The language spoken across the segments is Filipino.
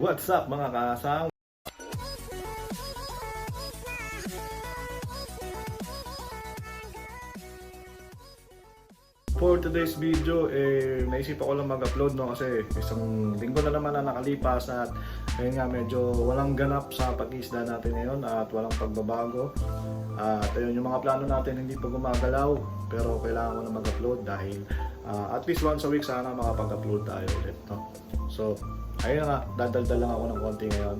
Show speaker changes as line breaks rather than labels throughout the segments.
What's up mga kasang? For today's video, eh, naisip ako lang mag-upload no kasi isang linggo na naman na nakalipas at ayun nga medyo walang ganap sa pag-isda natin ngayon at walang pagbabago. At ayun yung mga plano natin hindi pa gumagalaw pero kailangan ko na mag-upload dahil ah, at least once a week sana makapag-upload tayo ulit no. So, ayun nga, dadaldal lang ako ng konti ngayon.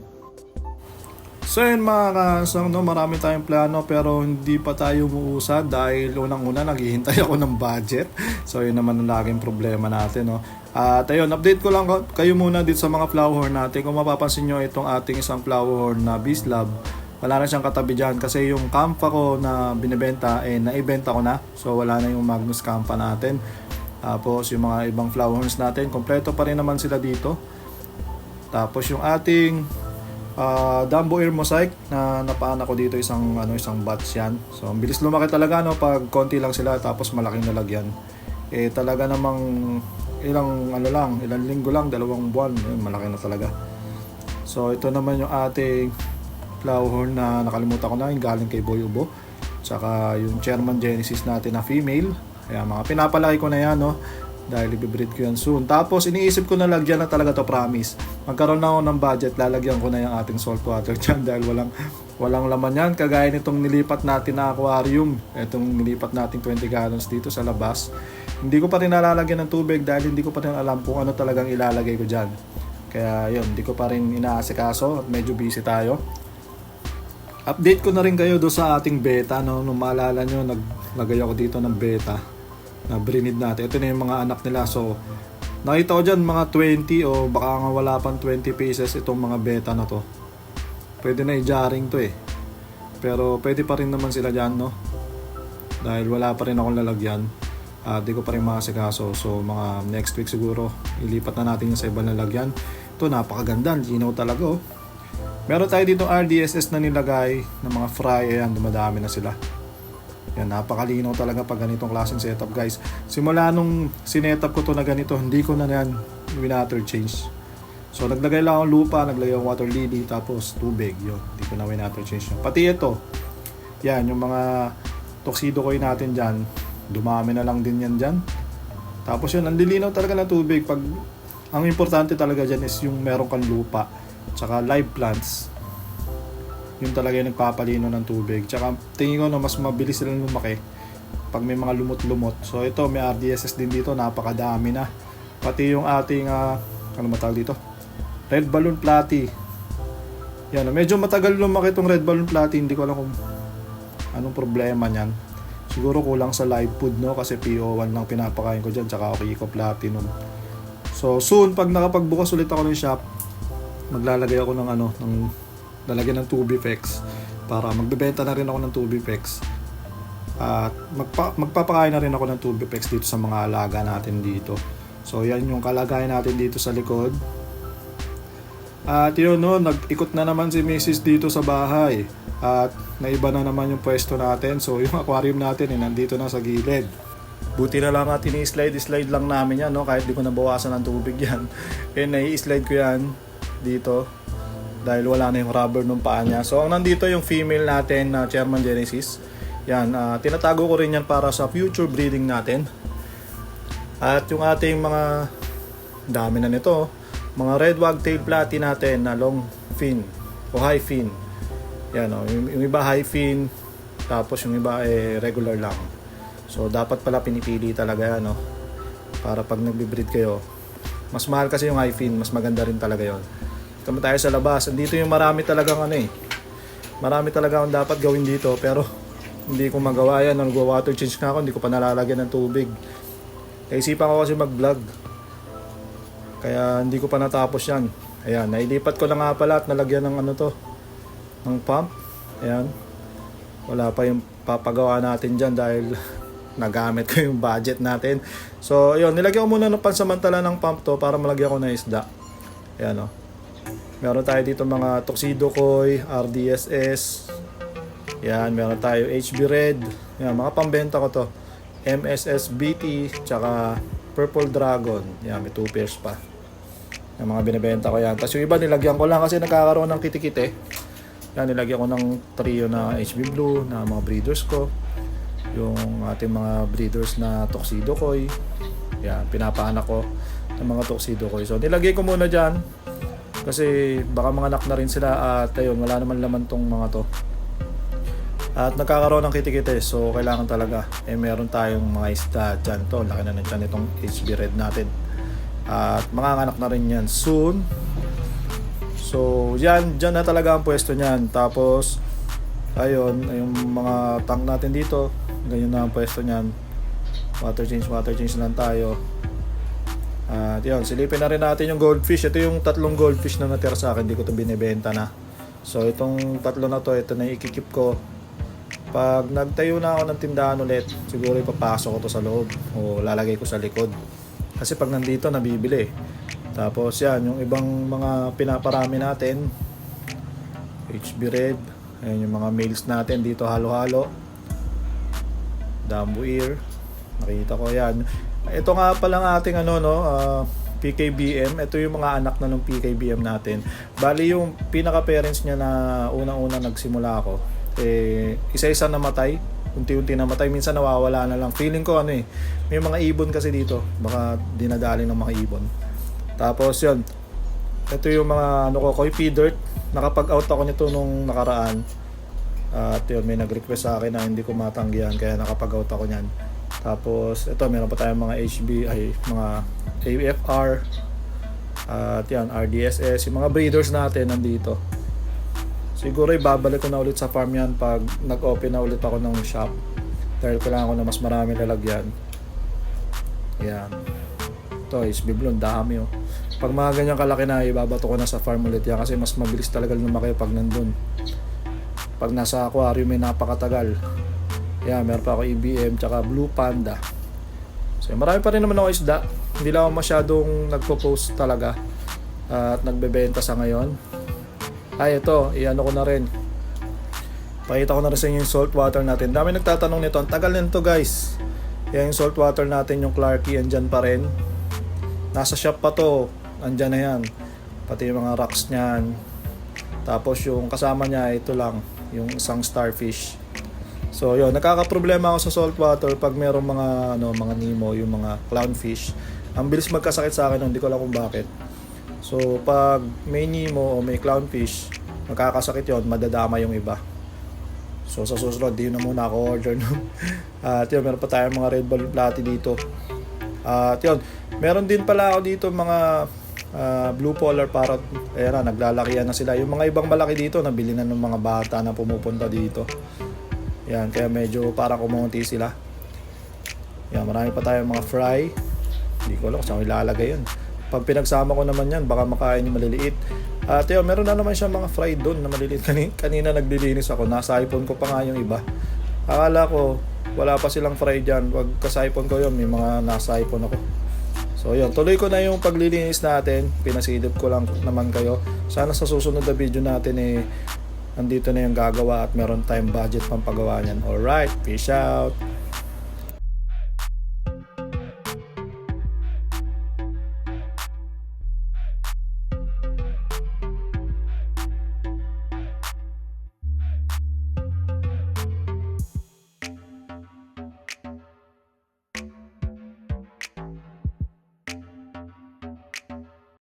So yun mga kasang, no, marami tayong plano pero hindi pa tayo umuusad dahil unang-una naghihintay ako ng budget. So yun naman ang laging problema natin. No? At ayun, update ko lang kayo muna dito sa mga flower natin. Kung mapapansin nyo itong ating isang flower na Beast Lab, wala na siyang katabi dyan kasi yung kampa ko na binibenta, eh naibenta ko na. So wala na yung Magnus kampa natin. Tapos yung mga ibang flower horns natin, kompleto pa rin naman sila dito. Tapos yung ating uh, Dumbo Air Mosaic na napaan ako dito isang ano isang batch yan. So ang bilis lumaki talaga no pag konti lang sila tapos malaking nalagyan. Eh talaga namang ilang ano lang, ilang linggo lang, dalawang buwan, yun, malaki na talaga. So ito naman yung ating flower horn na nakalimutan ko na yung galing kay Boy Ubo. Tsaka yung Chairman Genesis natin na female. Kaya mga pinapalaki ko na yan no dahil ibibreed ko yan soon. Tapos iniisip ko na lagyan na talaga to promise. Magkaroon na ako ng budget, lalagyan ko na yung ating salt water dyan dahil walang walang laman yan. Kagaya nitong nilipat natin na aquarium, itong nilipat natin 20 gallons dito sa labas. Hindi ko pa rin nalalagyan ng tubig dahil hindi ko pa rin alam kung ano talagang ilalagay ko dyan. Kaya yun, hindi ko pa rin inaasikaso at medyo busy tayo. Update ko na rin kayo do sa ating beta. No? Nung maalala nyo, naglagay ako dito ng beta na brinid natin. Ito na yung mga anak nila. So, nakita ko dyan mga 20 o baka nga wala pang 20 pieces itong mga beta na to. Pwede na i-jarring to eh. Pero pwede pa rin naman sila dyan, no? Dahil wala pa rin akong lalagyan. At di ko pa rin makasikaso. So, mga next week siguro, ilipat na natin yung sa ibang lalagyan. Ito, napakaganda. Ginaw talaga, oh. Meron tayo dito RDSS na nilagay ng mga fry. Ayan, dumadami na sila. Yan, napakalinaw talaga pag ganitong klaseng setup guys. Simula nung sinetup ko to na ganito, hindi ko na yan winater change. So naglagay lang akong lupa, naglagay akong water lily, tapos tubig. Yun, hindi ko na winater change yun. Pati ito, yan, yung mga tuxedo koy natin dyan, dumami na lang din yan dyan. Tapos yun, ang lilinaw talaga ng tubig. Pag, ang importante talaga dyan is yung meron kang lupa, tsaka live plants, yun talaga yung nagpapalino ng tubig. Tsaka tingin ko na mas mabilis silang lumaki pag may mga lumot-lumot. So ito may RDSS din dito, napakadami na. Pati yung ating ah, ano matawag dito? Red balloon platy. Yan, medyo matagal lumaki itong red balloon platy, hindi ko alam kung anong problema niyan. Siguro kulang sa live food no kasi PO1 lang pinapakain ko diyan tsaka ako Eco Platinum. So soon pag nakapagbukas ulit ako ng shop, maglalagay ako ng ano ng lalagyan ng Tubifex para magbebenta na rin ako ng Tubifex at magpa, magpapakain na rin ako ng Tubifex dito sa mga alaga natin dito so yan yung kalagayan natin dito sa likod at yun no, nag-ikot na naman si Mrs. dito sa bahay at naiba na naman yung pwesto natin so yung aquarium natin eh, nandito na sa gilid Buti na lang at ini-slide, slide lang namin yan, no? Kahit di ko nabawasan ng tubig yan. Eh, nai-slide ko yan dito dahil wala na yung rubber nung paa niya. So, ang nandito yung female natin na Chairman Genesis. Yan, ah, tinatago ko rin yan para sa future breeding natin. At yung ating mga dami na nito, mga red wagtail platy natin na long fin o high fin. Yan, oh, yung, yung iba high fin, tapos yung iba eh, regular lang. So, dapat pala pinipili talaga yan, no? Para pag nagbe-breed kayo, mas mahal kasi yung high fin, mas maganda rin talaga yon. Tama tayo sa labas. Dito yung marami talagang ano eh. Marami talaga akong dapat gawin dito pero hindi ko magawa yan. Nag-water change na ako, hindi ko pa nalalagyan ng tubig. Naisipan ko kasi mag-vlog. Kaya hindi ko pa natapos yan. Ayan, nailipat ko na nga pala at nalagyan ng ano to, ng pump. Ayan. Wala pa yung papagawa natin dyan dahil nagamit ko yung budget natin. So, yun, nilagyan ko muna ng pansamantala ng pump to para malagyan ko na isda. Ayan o. Meron tayo dito mga Tuxedo Koi, RDSS. Yan, meron tayo HB Red. Yan, mga pambenta ko to. MSS BT, tsaka Purple Dragon. Yan, may 2 pairs pa. Yung mga binibenta ko yan. Tapos yung iba nilagyan ko lang kasi nagkakaroon ng kitikite. Yan, nilagyan ko ng trio na HB Blue na mga breeders ko. Yung ating mga breeders na Tuxedo Koi. Yan, pinapaanak ko ng mga Tuxedo Koi. So, nilagay ko muna dyan. Kasi baka mga anak na rin sila at ayun, wala naman laman tong mga to. At nagkakaroon ng kitikite, so kailangan talaga. Eh meron tayong mga isda dyan to. Laki na na dyan itong HB Red natin. At manganganak na rin yan soon. So, yan, dyan na talaga ang pwesto niyan. Tapos, ayun, yung mga tank natin dito, ganyan na ang pwesto niyan. Water change, water change lang tayo. At yun, silipin na rin natin yung goldfish. Ito yung tatlong goldfish na natira sa akin. Hindi ko ito binibenta na. So, itong tatlo na to, ito na ikikip ko. Pag nagtayo na ako ng tindahan ulit, siguro ipapasok ko to sa loob o lalagay ko sa likod. Kasi pag nandito, nabibili. Tapos yan, yung ibang mga pinaparami natin, HB Red, ayan yung mga males natin dito halo-halo. Dambu Ear, nakita ko yan. Ito nga pala ang ating ano no, ah, PKBM. Ito yung mga anak na ng PKBM natin. Bali yung pinaka parents niya na unang-una nagsimula ako, eh isa-isa namatay. Unti-unti namatay, minsan nawawala na lang. Feeling ko ano eh, may mga ibon kasi dito. Baka dinadali ng mga ibon. Tapos yun, ito yung mga ano ko, koi pea dirt. Nakapag-out ako nito nung nakaraan. At yun, may nag-request sa akin na hindi ko matanggihan kaya nakapag-out ako niyan. Tapos ito, meron pa tayong mga HB, ay mga AFR. At yan, RDSS. Yung mga breeders natin nandito. Siguro ibabalik ko na ulit sa farm yan pag nag-open na ulit ako ng shop. Dahil kailangan ko na mas marami lalagyan. Yan. Ito, is biblon, dami oh. Pag mga ganyan kalaki na, ibabato ko na sa farm ulit yan kasi mas mabilis talaga lumaki pag nandun. Pag nasa aquarium may napakatagal. Yan, meron pa ako EBM tsaka Blue Panda. So, marami pa rin naman ako isda. Hindi lang ako masyadong nagpo-post talaga at nagbebenta sa ngayon. Ay, ito, iano ko na rin. Pakita ko na rin sa inyo yung salt water natin. Dami nagtatanong nito. Ang tagal nito guys. Yan yung salt water natin, yung Clarky, andyan pa rin. Nasa shop pa to. Andyan na yan. Pati yung mga rocks niyan. Tapos yung kasama niya, ito lang. Yung isang starfish. So yun, nakaka-problema ako sa salt water pag merong mga ano, mga Nemo, yung mga clownfish. Ang bilis magkasakit sa akin, hindi ko alam kung bakit. So pag may Nemo o may clownfish, magkakasakit yon, madadama yung iba. So sa susunod, di na muna ako order no. At yun, meron pa tayong mga red ball platy dito. At yun, meron din pala ako dito mga ah, blue polar parrot. Na, naglalakihan na sila. Yung mga ibang malaki dito, nabili na ng mga bata na pumupunta dito. Yan, kaya medyo parang kumunti sila. Yan, marami pa tayong mga fry. Hindi ko alam kung saan ilalagay yun. Pag pinagsama ko naman yan, baka makain yung maliliit. At yun, meron na naman siya mga fry doon na maliliit. Kanina, kanina naglilinis ako, nasa iPhone ko pa nga yung iba. Akala ko, wala pa silang fry dyan. Wag sa iPhone ko yun, may mga nasa iPhone ako. So yun, tuloy ko na yung paglilinis natin. Pinasidip ko lang naman kayo. Sana sa susunod na video natin eh, nandito na yung gagawa at meron tayong budget pang pagawa niyan. Alright, peace out!